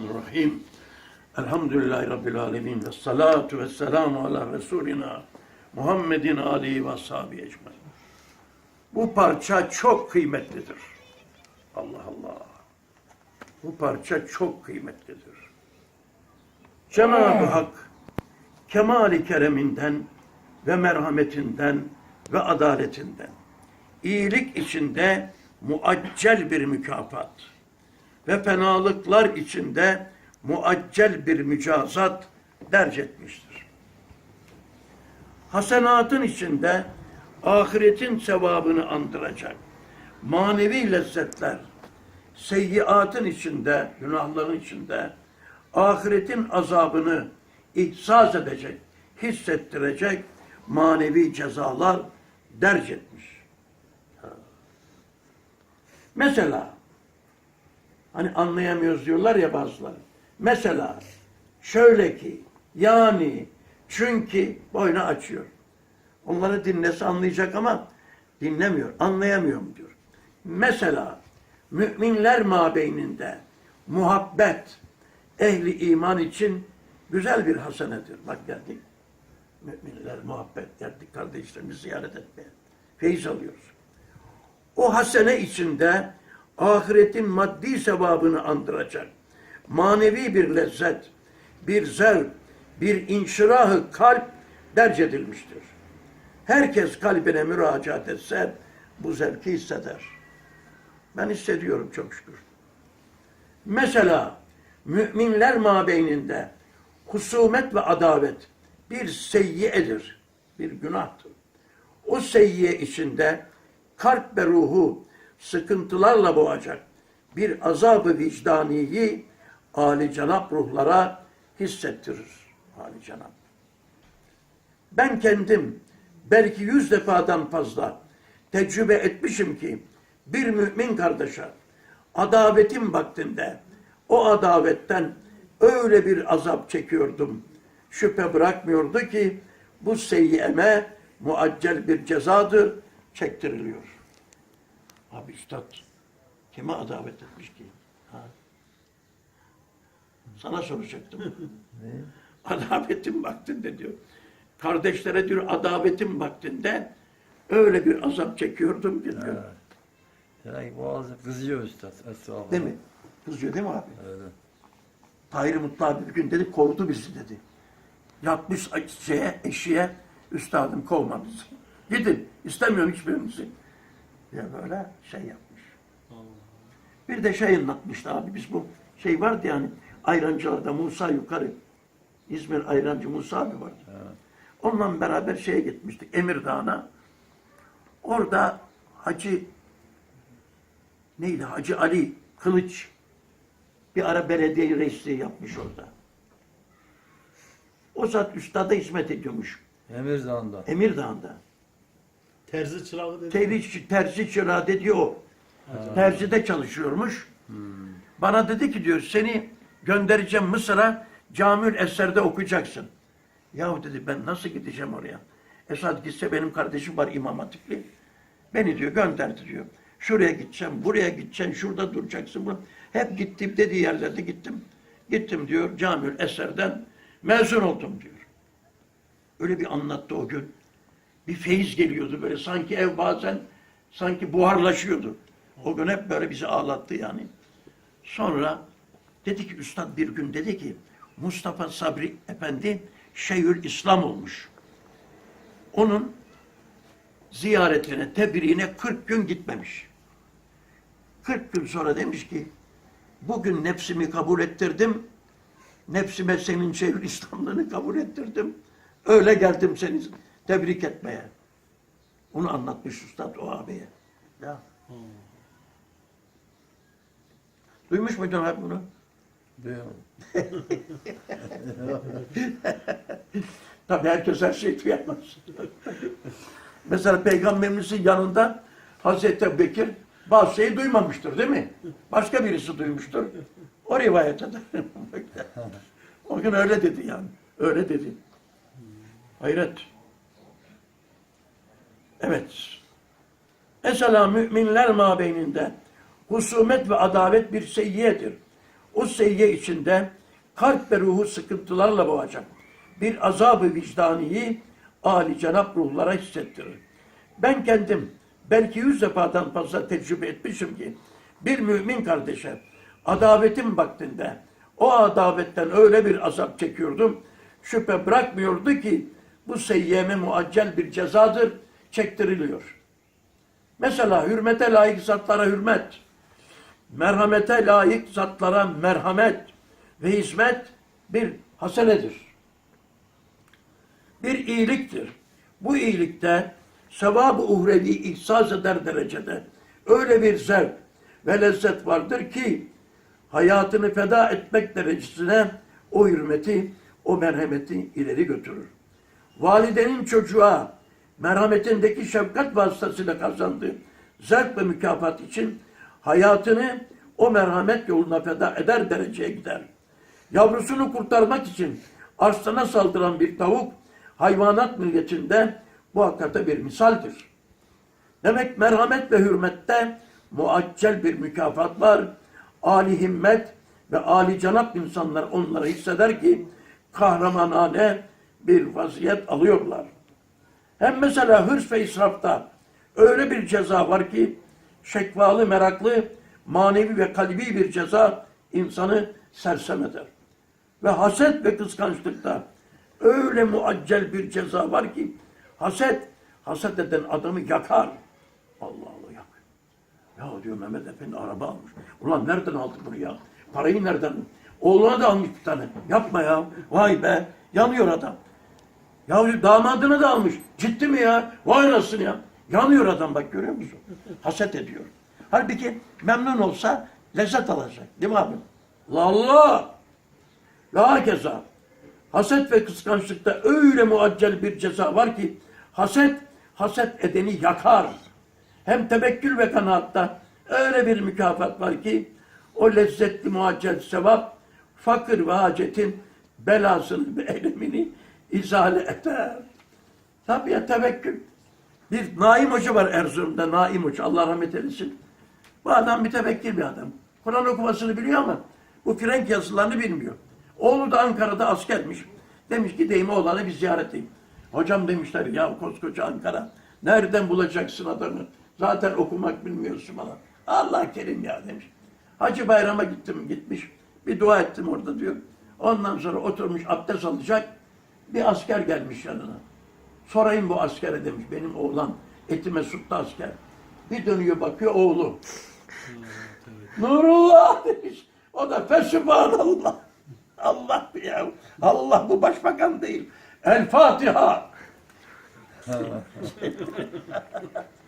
Bismillahirrahmanirrahim. Elhamdülillahi Rabbil alemin. Ve salatu ve selamu ala Resulina Muhammedin alihi ve sahibi ecmaîn. Bu parça çok kıymetlidir. Allah Allah. Bu parça çok kıymetlidir. Cenab-ı Hak kemali kereminden ve merhametinden ve adaletinden iyilik içinde muaccel bir mükafat ve fenalıklar içinde muaccel bir mücazat derc etmiştir. Hasenatın içinde ahiretin sevabını andıracak manevi lezzetler, seyyiatın içinde, günahların içinde ahiretin azabını ihsas edecek, hissettirecek manevi cezalar derc etmiş. Mesela hani anlayamıyoruz diyorlar ya bazıları. Mesela şöyle ki yani çünkü boynu açıyor. Onları dinlese anlayacak ama dinlemiyor, anlayamıyorum diyor. Mesela müminler mabeyninde muhabbet ehli iman için güzel bir hasenedir. Bak geldik. Müminler muhabbet geldik kardeşlerimizi ziyaret etmeye. Feyiz alıyoruz. O hasene içinde ahiretin maddi sevabını andıracak. Manevi bir lezzet, bir zevk, bir inşirahı kalp derc edilmiştir. Herkes kalbine müracaat etse bu zevki hisseder. Ben hissediyorum çok şükür. Mesela müminler mabeyninde husumet ve adavet bir seyyiyedir, bir günahtır. O seyyiye içinde kalp ve ruhu sıkıntılarla boğacak bir azabı vicdaniyi âli cenap ruhlara hissettirir. âli cenap. Ben kendim belki yüz defadan fazla tecrübe etmişim ki bir mümin kardeşe adavetin vaktinde o adavetten öyle bir azap çekiyordum. Şüphe bırakmıyordu ki bu seyyeme muaccel bir cezadır, çektiriliyor. Abi üstad kime adavet etmiş ki? Ha? Sana soracaktım. adavetin vaktinde diyor. Kardeşlere diyor adavetin vaktinde öyle bir azap çekiyordum ki diyor. Yani boğazı kızıyor üstad. Estağfurullah. Değil mi? Kızıyor değil mi abi? Öyle. Tahir Mutlu abi bir gün dedi kovdu bizi dedi. Yatmış şeye, eşiğe üstadım kovma bizi. Gidin istemiyorum hiçbirinizi. Diye böyle şey yapmış. Bir de şey anlatmıştı abi biz bu şey vardı yani ayrancılarda Musa yukarı İzmir ayrancı Musa abi vardı. Onunla beraber şeye gitmiştik Emir Dağı'na. Orada Hacı neydi Hacı Ali Kılıç bir ara belediye reisliği yapmış orada. O zat üstada hizmet ediyormuş. Emir Dağı'nda. Emirdağ'ında. Terzi çırağı dedi. Terzi, terzi çırağı dedi o. Terzide çalışıyormuş. Bana dedi ki diyor seni göndereceğim Mısır'a Camül Eser'de okuyacaksın. Yahu dedi ben nasıl gideceğim oraya? Esad gitse benim kardeşim var İmam Hatipli. Beni diyor gönderdi diyor. Şuraya gideceğim, buraya gideceksin, şurada duracaksın. bu- Hep gittim dediği yerlerde gittim. Gittim diyor Camül Eser'den mezun oldum diyor. Öyle bir anlattı o gün. Bir feyiz geliyordu böyle sanki ev bazen sanki buharlaşıyordu. O gün hep böyle bizi ağlattı yani. Sonra dedi ki üstad bir gün dedi ki Mustafa Sabri Efendi Şeyhül İslam olmuş. Onun ziyaretine, tebriğine 40 gün gitmemiş. 40 gün sonra demiş ki bugün nefsimi kabul ettirdim. Nefsime senin Şeyhül İslamlığını kabul ettirdim. Öyle geldim seni tebrik etmeye. Onu anlatmış Üstad o abiye. Ya. Duymuş muydun abi bunu? Duyuyorum. Tabii herkes her şeyi duyamaz. Mesela peygamberimizin yanında Hazreti Bekir bazı şeyi duymamıştır değil mi? Başka birisi duymuştur. O rivayet eder. o gün öyle dedi yani. Öyle dedi. Hayret. Evet. Mesela müminler mabeyninde husumet ve adalet bir seyyiyedir. o seyye içinde kalp ve ruhu sıkıntılarla boğacak bir azabı vicdaniyi âli cenap ruhlara hissettirir. Ben kendim belki yüz defadan fazla tecrübe etmişim ki bir mümin kardeşe adavetim vaktinde o adavetten öyle bir azap çekiyordum. Şüphe bırakmıyordu ki bu seyyeme muaccel bir cezadır, çektiriliyor. Mesela hürmete layık zatlara hürmet, merhamete layık zatlara merhamet ve hizmet bir hasenedir. Bir iyiliktir. Bu iyilikte sevab-ı uhrevi ihsas eder derecede öyle bir zevk ve lezzet vardır ki hayatını feda etmek derecesine o hürmeti, o merhameti ileri götürür. Validenin çocuğa merhametindeki şefkat vasıtasıyla kazandığı zevk ve mükafat için hayatını o merhamet yoluna feda eder dereceye gider. Yavrusunu kurtarmak için arslana saldıran bir tavuk hayvanat milletinde bu hakikate bir misaldir. Demek merhamet ve hürmette muaccel bir mükafat var. Ali himmet ve ali canap insanlar onları hisseder ki kahramanane bir vaziyet alıyorlar. Hem mesela hırs ve israfta öyle bir ceza var ki şekvalı, meraklı, manevi ve kalbi bir ceza insanı sersem eder. Ve haset ve kıskançlıkta öyle muaccel bir ceza var ki haset, haset eden adamı yakar. Allah Allah yak. Ya diyor Mehmet Efendi araba almış. Ulan nereden aldı bunu ya? Parayı nereden? Oğluna da almış bir tane. Yapma ya. Vay be. Yanıyor adam. Ya damadını da almış. Ciddi mi ya? Vay anasını ya. Yanıyor adam bak görüyor musun? Haset ediyor. Halbuki memnun olsa lezzet alacak. Değil mi abi? Allah Allah. Ve hakeza. Haset ve kıskançlıkta öyle muaccel bir ceza var ki haset, haset edeni yakar. Hem tevekkül ve kanaatta öyle bir mükafat var ki o lezzetli muaccel sevap fakir ve hacetin belasını ve elemini izale eder. Tabii ya tevekkül. Bir Naim Hoca var Erzurum'da, Naim Hoca, Allah rahmet eylesin. Bu adam bir tevekkül bir adam. Kur'an okumasını biliyor ama bu Frenk yazılarını bilmiyor. Oğlu da Ankara'da askermiş. Demiş ki deyim oğlanı bir ziyaret edeyim. Hocam demişler ya koskoca Ankara. Nereden bulacaksın adamı? Zaten okumak bilmiyorsun bana. Allah kerim ya demiş. Hacı Bayram'a gittim gitmiş. Bir dua ettim orada diyor. Ondan sonra oturmuş abdest alacak. Bir asker gelmiş yanına. Sorayım bu askere demiş. Benim oğlan eti Mesut'ta asker. Bir dönüyor bakıyor oğlu. Nurullah demiş. O da fesubhanallah. Allah ya. Allah bu başbakan değil. El Fatiha.